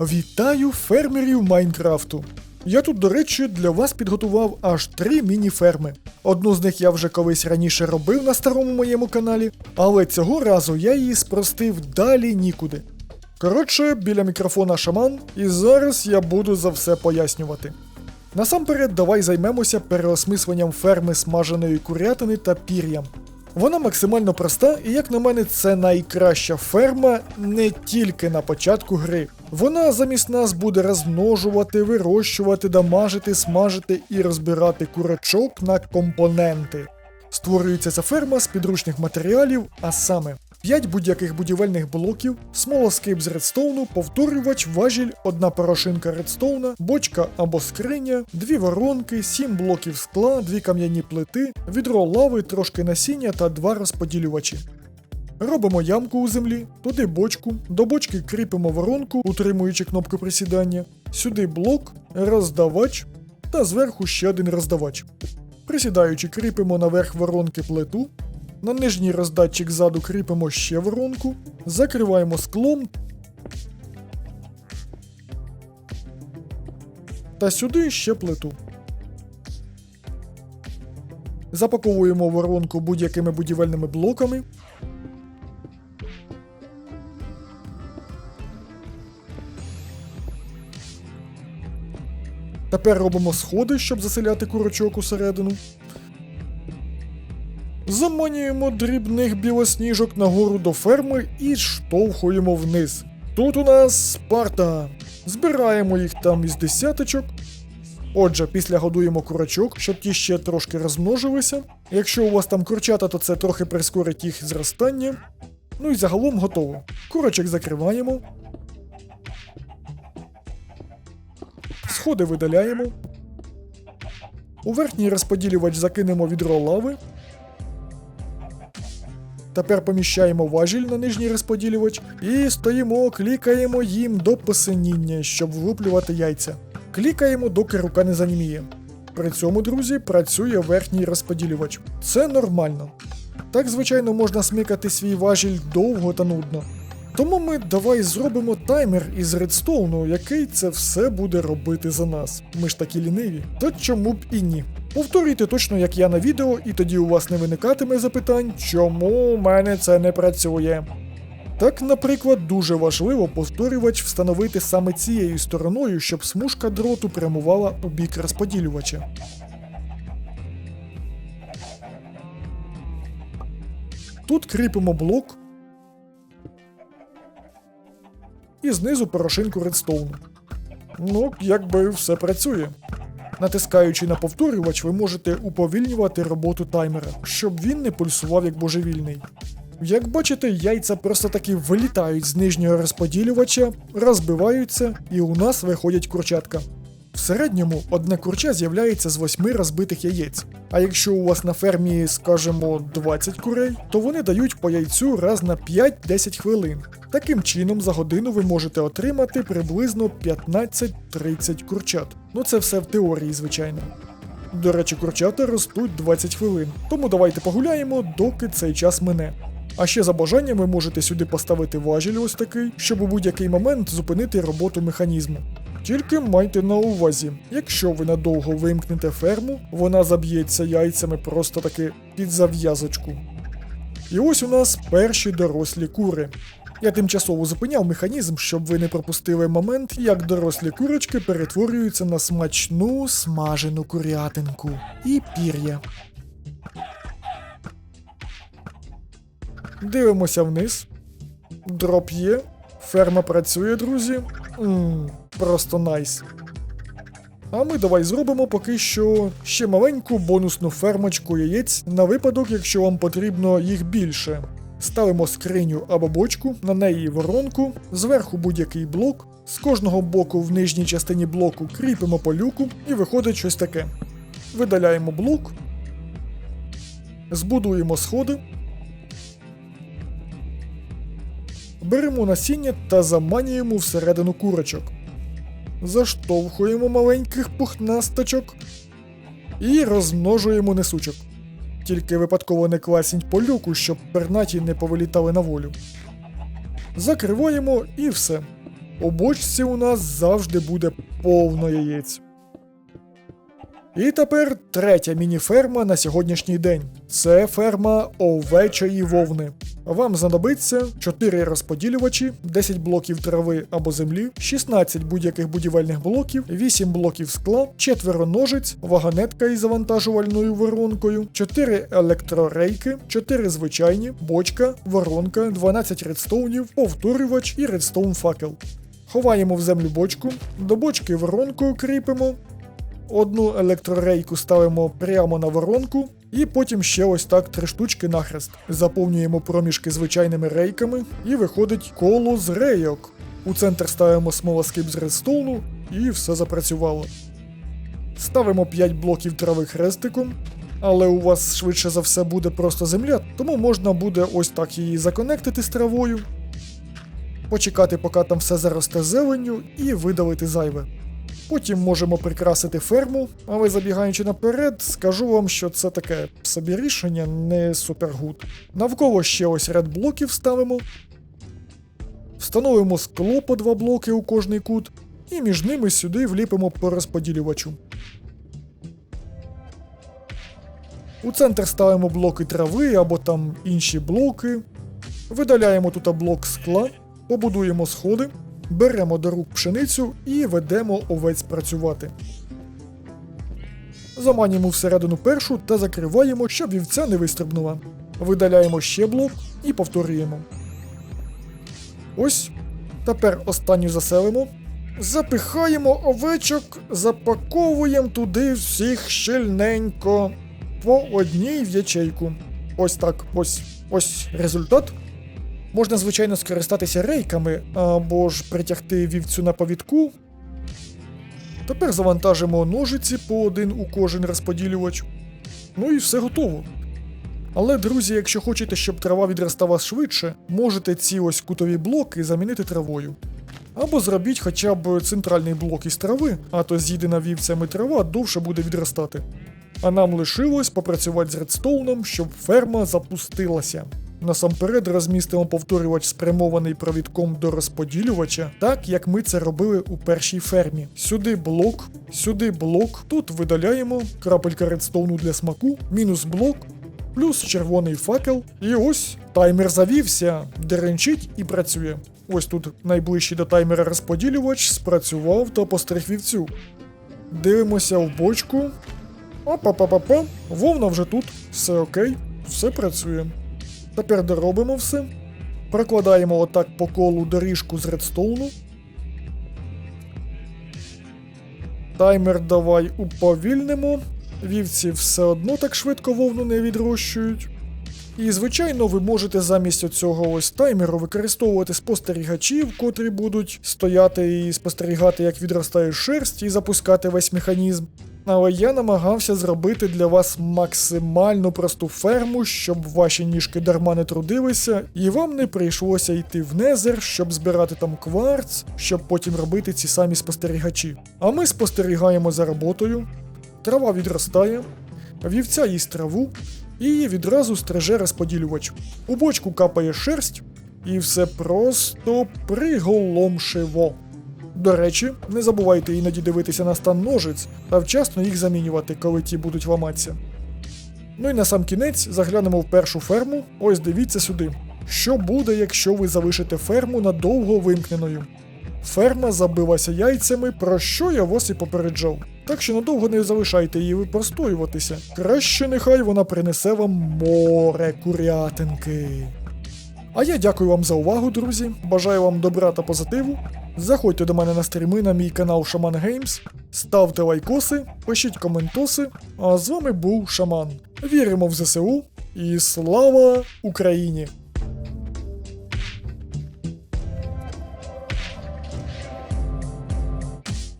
Вітаю фермерів Майнкрафту! Я тут, до речі, для вас підготував аж три міні-ферми. Одну з них я вже колись раніше робив на старому моєму каналі, але цього разу я її спростив далі нікуди. Коротше, біля мікрофона шаман, і зараз я буду за все пояснювати. Насамперед, давай займемося переосмисленням ферми смаженої курятини та пір'ям. Вона максимально проста, і як на мене, це найкраща ферма не тільки на початку гри. Вона замість нас буде розмножувати, вирощувати, дамажити, смажити і розбирати курочок на компоненти. Створюється ця ферма з підручних матеріалів, а саме 5 будь-яких будівельних блоків, смолоскип з редстоуну, повторювач, важіль, одна порошинка редстоуна, бочка або скриня, дві воронки, 7 блоків скла, дві кам'яні плити, відро лави, трошки насіння та два розподілювачі. Робимо ямку у землі, туди бочку, до бочки кріпимо воронку, утримуючи кнопку присідання, сюди блок, роздавач та зверху ще один роздавач. Присідаючи, кріпимо наверх воронки плиту, на нижній роздатчик ззаду кріпимо ще воронку, закриваємо склом. Та сюди ще плиту. Запаковуємо воронку будь-якими будівельними блоками. Тепер робимо сходи, щоб заселяти курочок усередину. Заманюємо дрібних білосніжок нагору до ферми і штовхуємо вниз. Тут у нас Спарта. Збираємо їх там із десяточок. Отже, після годуємо курочок, щоб ті ще трошки розмножилися. Якщо у вас там курчата, то це трохи прискорить їх зростання. Ну і загалом готово. Курочок закриваємо. Сходи видаляємо. У верхній розподілювач закинемо відро лави. Тепер поміщаємо важіль на нижній розподілювач і стоїмо, клікаємо їм до посиніння, щоб влуплювати яйця. Клікаємо, доки рука не заніміє. При цьому, друзі, працює верхній розподілювач. Це нормально. Так, звичайно, можна смикати свій важіль довго та нудно. Тому ми давай зробимо таймер із редстоуну, який це все буде робити за нас. Ми ж такі ліниві. То чому б і ні? Повторюйте точно, як я на відео, і тоді у вас не виникатиме запитань, чому у мене це не працює. Так, наприклад, дуже важливо повторювач встановити саме цією стороною, щоб смужка дроту прямувала у бік розподілювача. Тут кріпимо блок і знизу порошинку редстоуну. Ну, якби все працює. Натискаючи на повторювач, ви можете уповільнювати роботу таймера, щоб він не пульсував як божевільний. Як бачите, яйця просто таки вилітають з нижнього розподілювача, розбиваються, і у нас виходять курчатка. В середньому одне курча з'являється з 8 розбитих яєць. А якщо у вас на фермі, скажімо, 20 курей, то вони дають по яйцю раз на 5-10 хвилин. Таким чином, за годину ви можете отримати приблизно 15-30 курчат. Ну це все в теорії, звичайно. До речі, курчата ростуть 20 хвилин, тому давайте погуляємо, доки цей час мине. А ще за бажанням ви можете сюди поставити важіль ось такий, щоб у будь-який момент зупинити роботу механізму. Тільки майте на увазі, якщо ви надовго вимкнете ферму, вона заб'ється яйцями просто таки під зав'язочку. І ось у нас перші дорослі кури. Я тимчасово зупиняв механізм, щоб ви не пропустили момент, як дорослі курочки перетворюються на смачну смажену курятинку і пір'я. Дивимося вниз. Дроп є. Ферма працює, друзі. Ммм, просто найс. А ми давай зробимо поки що ще маленьку бонусну фермочку яєць на випадок, якщо вам потрібно їх більше. Ставимо скриню або бочку, на неї воронку, зверху будь-який блок, з кожного боку в нижній частині блоку кріпимо по люку і виходить щось таке. Видаляємо блок, збудуємо сходи, беремо насіння та заманюємо всередину курочок. Заштовхуємо маленьких пухнасточок і розмножуємо несучок. Тільки випадково не класніть по люку, щоб пернаті не повилітали на волю. Закриваємо і все. у бочці у нас завжди буде повно яєць. І тепер третя міні-ферма на сьогоднішній день. Це ферма овечої вовни. Вам знадобиться 4 розподілювачі, 10 блоків трави або землі, 16 будь-яких будівельних блоків, 8 блоків скла, 4 ножиць, вагонетка із завантажувальною воронкою, 4 електрорейки, 4 звичайні, бочка, воронка, 12 редстоунів, повторювач і редстоун факел. Ховаємо в землю бочку, до бочки воронку кріпимо, Одну електрорейку ставимо прямо на воронку, і потім ще ось так три штучки нахрест. Заповнюємо проміжки звичайними рейками, і виходить коло з рейок. У центр ставимо смолоскип з редстоуну, і все запрацювало. Ставимо 5 блоків трави хрестиком, але у вас швидше за все буде просто земля, тому можна буде ось так її законектити з травою, почекати, поки там все заросте зеленню, і видалити зайве. Потім можемо прикрасити ферму, але забігаючи наперед, скажу вам, що це таке собі рішення не супергуд. Навколо ще ось ряд блоків ставимо. Встановимо скло по два блоки у кожний кут, і між ними сюди вліпимо по розподілювачу. У центр ставимо блоки трави або там інші блоки. Видаляємо тут блок скла, побудуємо сходи, беремо до рук пшеницю і ведемо овець працювати. Заманюємо всередину першу та закриваємо, щоб вівця не вистрибнула. Видаляємо ще блок і повторюємо. Ось. Тепер останню заселимо. Запихаємо овечок, запаковуємо туди всіх щільненько. По одній в ячейку. Ось так, ось ось результат. Можна, звичайно, скористатися рейками або ж притягти вівцю на повідку. Тепер завантажимо ножиці по один у кожен розподілювач. Ну і все готово. Але, друзі, якщо хочете, щоб трава відростала швидше, можете ці ось кутові блоки замінити травою. Або зробіть хоча б центральний блок із трави, а то з'їдена вівцями трава довше буде відростати. А нам лишилось попрацювати з редстоуном, щоб ферма запустилася. Насамперед розмістимо повторювач спрямований провідком до розподілювача, так як ми це робили у першій фермі. Сюди блок, сюди блок, тут видаляємо крапелька редстоуну для смаку, мінус блок, плюс червоний факел. І ось таймер завівся, деренчить і працює. Ось тут найближчий до таймера розподілювач спрацював та постриг вівцю. Дивимося в бочку. Опа-па-па-па, вовна вже тут, все окей, все працює. Тепер доробимо все. Прокладаємо отак по колу доріжку з редстоуну. Таймер давай уповільнимо. Вівці все одно так швидко вовну не відрощують. І, звичайно, ви можете замість цього ось таймеру використовувати спостерігачів, котрі будуть стояти і спостерігати, як відростає шерсть, і запускати весь механізм. Але я намагався зробити для вас максимально просту ферму, щоб ваші ніжки дарма не трудилися, і вам не прийшлося йти в незер, щоб збирати там кварц, щоб потім робити ці самі спостерігачі. А ми спостерігаємо за роботою, трава відростає, вівця їсть траву, і її відразу стриже розподілювач. У бочку капає шерсть, і все просто приголомшиво. До речі, не забувайте іноді дивитися на стан ножиць та вчасно їх замінювати, коли ті будуть ламатися. Ну і на сам кінець заглянемо в першу ферму. Ось дивіться сюди. Що буде, якщо ви залишите ферму надовго вимкненою? Ферма забилася яйцями, про що я вас і попереджав. Так що надовго не залишайте її випростоюватися. Краще нехай вона принесе вам море курятинки. А я дякую вам за увагу, друзі. Бажаю вам добра та позитиву. Заходьте до мене на стріми на мій канал Шаман Геймс, ставте лайкоси, пишіть коментоси. А з вами був Шаман. Віримо в ЗСУ і слава Україні!